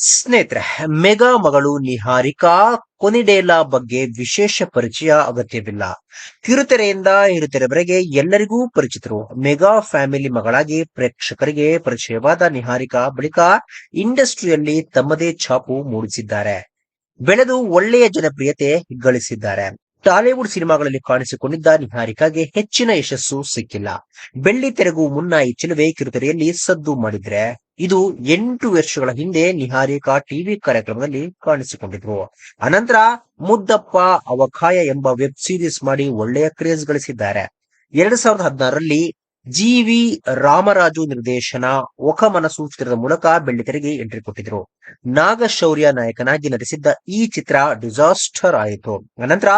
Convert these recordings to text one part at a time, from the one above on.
ಸ್ನೇಹಿತರೆ, ಮೆಗಾ ಮಗಳು ನಿಹಾರಿಕಾ ಕೊನಿಡೇಲಾ ಬಗ್ಗೆ ವಿಶೇಷ ಪರಿಚಯ ಅಗತ್ಯವಿಲ್ಲ. ಕಿರುತೆರೆಯಿಂದ ಹಿರುತೆರೆವರೆಗೆ ಎಲ್ಲರಿಗೂ ಪರಿಚಿತರು. ಮೆಗಾ ಫ್ಯಾಮಿಲಿ ಮಗಳಾಗಿ ಪ್ರೇಕ್ಷಕರಿಗೆ ಪರಿಚಯವಾದ ನಿಹಾರಿಕಾ ಬಳಿಕ ಇಂಡಸ್ಟ್ರಿಯಲ್ಲಿ ತಮ್ಮದೇ ಛಾಪು ಮೂಡಿಸಿದ್ದಾರೆ. ಬೆಳೆದು ಒಳ್ಳೆಯ ಜನಪ್ರಿಯತೆ ಗಳಿಸಿದ್ದಾರೆ. ಟಾಲಿವುಡ್ ಸಿನಿಮಾಗಳಲ್ಲಿ ಕಾಣಿಸಿಕೊಂಡಿದ್ದ ನಿಹಾರಿಕಾಗೆ ಹೆಚ್ಚಿನ ಯಶಸ್ಸು ಸಿಕ್ಕಿಲ್ಲ. ಬೆಳ್ಳಿ ತೆರೆಗೂ ಮುನ್ನ ಈ ಚಿಲುವೆ ಕಿರುತೆರೆಯಲ್ಲಿ ಸದ್ದು ಮಾಡಿದ್ರೆ ಇದು ಎಂಟು ವರ್ಷಗಳ ಹಿಂದೆ ನಿಹಾರಿಕಾ ಟಿವಿ ಕಾರ್ಯಕ್ರಮದಲ್ಲಿ ಕಾಣಿಸಿಕೊಂಡಿದ್ರು. ಅನಂತರ ಮುದ್ದಪ್ಪ ಅವಖಾಯ ಎಂಬ ವೆಬ್ ಸೀರೀಸ್ ಮಾಡಿ ಒಳ್ಳೆಯ ಕ್ರೇಜ್ ಗಳಿಸಿದ್ದಾರೆ. ಎರಡ್ ಸಾವಿರದ ಹದಿನಾರರಲ್ಲಿ ಜಿ ವಿ ರಾಮರಾಜು ನಿರ್ದೇಶನ ಒಕ ಮನಸು ಚಿತ್ರದ ಮೂಲಕ ಬೆಳ್ಳಿತೆರೆಗೆ ಎಂಟ್ರಿ ಕೊಟ್ಟಿದ್ರು. ನಾಗಶೌರ್ಯ ನಾಯಕನಾಗಿ ನಟಿಸಿದ್ದ ಈ ಚಿತ್ರ ಡಿಸಾಸ್ಟರ್ ಆಯಿತು. ಅನಂತರ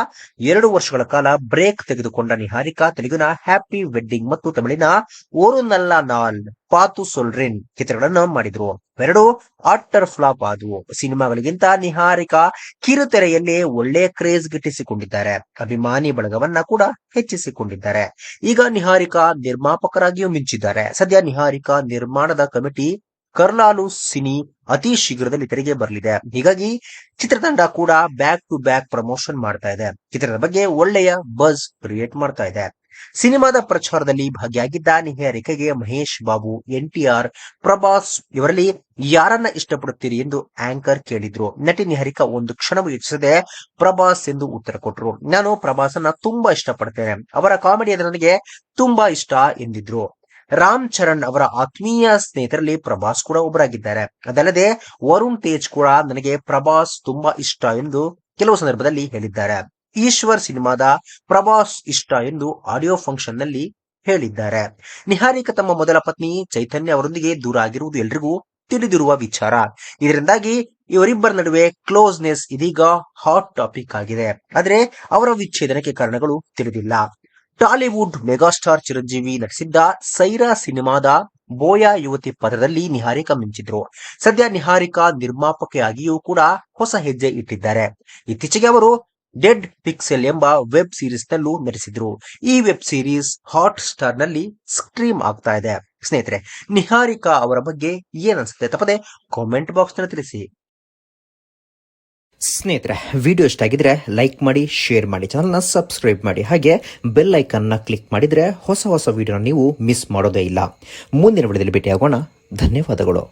ಎರಡು ವರ್ಷಗಳ ಕಾಲ ಬ್ರೇಕ್ ತೆಗೆದುಕೊಂಡ ನಿಹಾರಿಕಾ ತೆಲುಗಿನ ಹ್ಯಾಪಿ ವೆಡ್ಡಿಂಗ್ ಮತ್ತು ತಮಿಳಿನ ಓರು ನಲ್ಲ ನಾಲ್ ಪಾತು ಸೊಲ್ರಿನ್ ಚಿತ್ರಗಳನ್ನ ಮಾಡಿದ್ರು. ಎರಡು ಆಟರ್ ಫ್ಲಾಪ್ ಆದವು. ಸಿನಿಮಾಗಳಿಗಿಂತ ನಿಹಾರಿಕಾ ಕಿರುತೆರೆಯಲ್ಲಿ ಒಳ್ಳೆ ಕ್ರೇಜ್ ಗಿಟ್ಟಿಸಿಕೊಂಡಿದ್ದಾರೆ. ಅಭಿಮಾನಿ ಬಳಗವನ್ನ ಕೂಡ ಹೆಚ್ಚಿಸಿಕೊಂಡಿದ್ದಾರೆ. ಈಗ ನಿಹಾರಿಕಾ ನಿರ್ಮಾಪಕರಾಗಿಯೂ ಮಿಂಚಿದ್ದಾರೆ. ಸದ್ಯ ನಿಹಾರಿಕಾ ನಿರ್ಮಾಣದ ಕಮಿಟಿ ಕರ್ಲಾಲು ಸಿನಿ ಅತಿ ಶೀಘ್ರದಲ್ಲಿ ತೆರೆಗೆ ಬರಲಿದೆ. ಹೀಗಾಗಿ ಚಿತ್ರತಂಡ ಕೂಡ ಬ್ಯಾಕ್ ಟು ಬ್ಯಾಕ್ ಪ್ರಮೋಷನ್ ಮಾಡ್ತಾ ಇದೆ. ಚಿತ್ರದ ಬಗ್ಗೆ ಒಳ್ಳೆಯ ಬಜ್ ಕ್ರಿಯೇಟ್ ಮಾಡ್ತಾ ಇದೆ. ಸಿನಿಮಾದ ಪ್ರಚಾರದಲ್ಲಿ ಭಾಗಿಯಾಗಿದ್ದ ನಿಹರಿಕೆಗೆ Mahesh Babu N T R Prabhas ಇವರಲ್ಲಿ ಯಾರನ್ನ ಇಷ್ಟಪಡುತ್ತೀರಿ ಎಂದು ಆಂಕರ್ ಕೇಳಿದ್ರು. ನಟಿ ನಿಹರಿಕ ಒಂದು ಕ್ಷಣವೂ ಯೋಚಿಸದೆ ಪ್ರಭಾಸ್ ಎಂದು ಉತ್ತರ ಕೊಟ್ಟರು ನಾನು ಪ್ರಭಾಸನ್ನ ತುಂಬಾ ಇಷ್ಟಪಡ್ತೇನೆ. ಅವರ ಕಾಮಿಡಿ ಅಂದ್ರೆ ನನಗೆ ತುಂಬಾ ಇಷ್ಟ ಎಂದಿದ್ರು. ರಾಮ್ ಚರಣ್ ಅವರ ಆತ್ಮೀಯ ಸ್ನೇಹಿತರಲ್ಲಿ ಪ್ರಭಾಸ್ ಕೂಡ ಒಬ್ಬರಾಗಿದ್ದಾರೆ. ಅದಲ್ಲದೆ ವರುಣ್ ತೇಜ್ ಕೂಡ ನನಗೆ ಪ್ರಭಾಸ್ ತುಂಬಾ ಇಷ್ಟ ಎಂದು ಕೆಲವು ಸಂದರ್ಭದಲ್ಲಿ ಹೇಳಿದ್ದಾರೆ. ಈಶ್ವರ್ ಸಿನಿಮಾದ ಪ್ರಭಾಸ್ ಇಷ್ಟ ಎಂದು ಆಡಿಯೋ ಫಂಕ್ಷನ್ನಲ್ಲಿ ಹೇಳಿದ್ದಾರೆ. ನಿಹಾರಿಕಾ ತಮ್ಮ ಮೊದಲ ಪತ್ನಿ ಚೈತನ್ಯ ಅವರೊಂದಿಗೆ ದೂರ ಆಗಿರುವುದು ಎಲ್ರಿಗೂ ತಿಳಿದಿರುವ ವಿಚಾರ. ಇದರಿಂದಾಗಿ ಇವರಿಬ್ಬರ ನಡುವೆ ಕ್ಲೋಸ್ನೆಸ್ ಇದೀಗ ಹಾಟ್ ಟಾಪಿಕ್ ಆಗಿದೆ. ಆದರೆ ಅವರ ವಿಚ್ಛೇದನಕ್ಕೆ ಕಾರಣಗಳು ತಿಳಿದಿಲ್ಲ. ಟಾಲಿವುಡ್ ಮೆಗಾಸ್ಟಾರ್ ಚಿರಂಜೀವಿ ನಟಿಸಿದ್ದ ಸೈರಾ ಸಿನಿಮಾದ ಬೋಯಾ ಯುವತಿ ಪದದಲ್ಲಿ ನಿಹಾರಿಕಾ ಮಿಂಚಿದ್ರು. ಸದ್ಯ ನಿಹಾರಿಕಾ ನಿರ್ಮಾಪಕಿಯಾಗಿಯೂ ಕೂಡ ಹೊಸ ಹೆಜ್ಜೆ ಇಟ್ಟಿದ್ದಾರೆ. ಇತ್ತೀಚೆಗೆ ಅವರು ಡೆಡ್ ಪಿಕ್ಸೆಲ್ ಎಂಬ ವೆಬ್ ಸೀರೀಸ್ ನಲ್ಲೂ ಮೆರೆಸಿದ್ರು. ಈ ವೆಬ್ ಸೀರೀಸ್ ಹಾಟ್ ಸ್ಟಾರ್ನಲ್ಲಿ ಸ್ಟ್ರೀಮ್ ಆಗ್ತಾ ಇದೆ. ಸ್ನೇಹಿತರೆ, ನಿಹಾರಿಕಾ ಅವರ ಬಗ್ಗೆ ಏನನ್ಸುತ್ತೆ ತಪ್ಪದೆ ಕಾಮೆಂಟ್ ಬಾಕ್ಸ್ನಲ್ಲಿ ತಿಳಿಸಿ. ಸ್ನೇಹಿತರೆ ವಿಡಿಯೋ ಇಷ್ಟ ಆಗಿದ್ರೆ ಲೈಕ್ ಮಾಡಿ ಶೇರ್ ಮಾಡಿ ಚಾನಲ್ನ ಸಬ್ಸ್ಕ್ರೈಬ್ ಮಾಡಿ, ಹಾಗೆ ಬೆಲ್ ಐಕನ್ನ ಕ್ಲಿಕ್ ಮಾಡಿದ್ರೆ ಹೊಸ ಹೊಸ ವಿಡಿಯೋನ ನೀವು ಮಿಸ್ ಮಾಡೋದೇ ಇಲ್ಲ. ಮುಂದಿನ ವಿಡಿಯೋದಲ್ಲಿ ಭೇಟಿಯಾಗೋಣ. ಧನ್ಯವಾದಗಳು.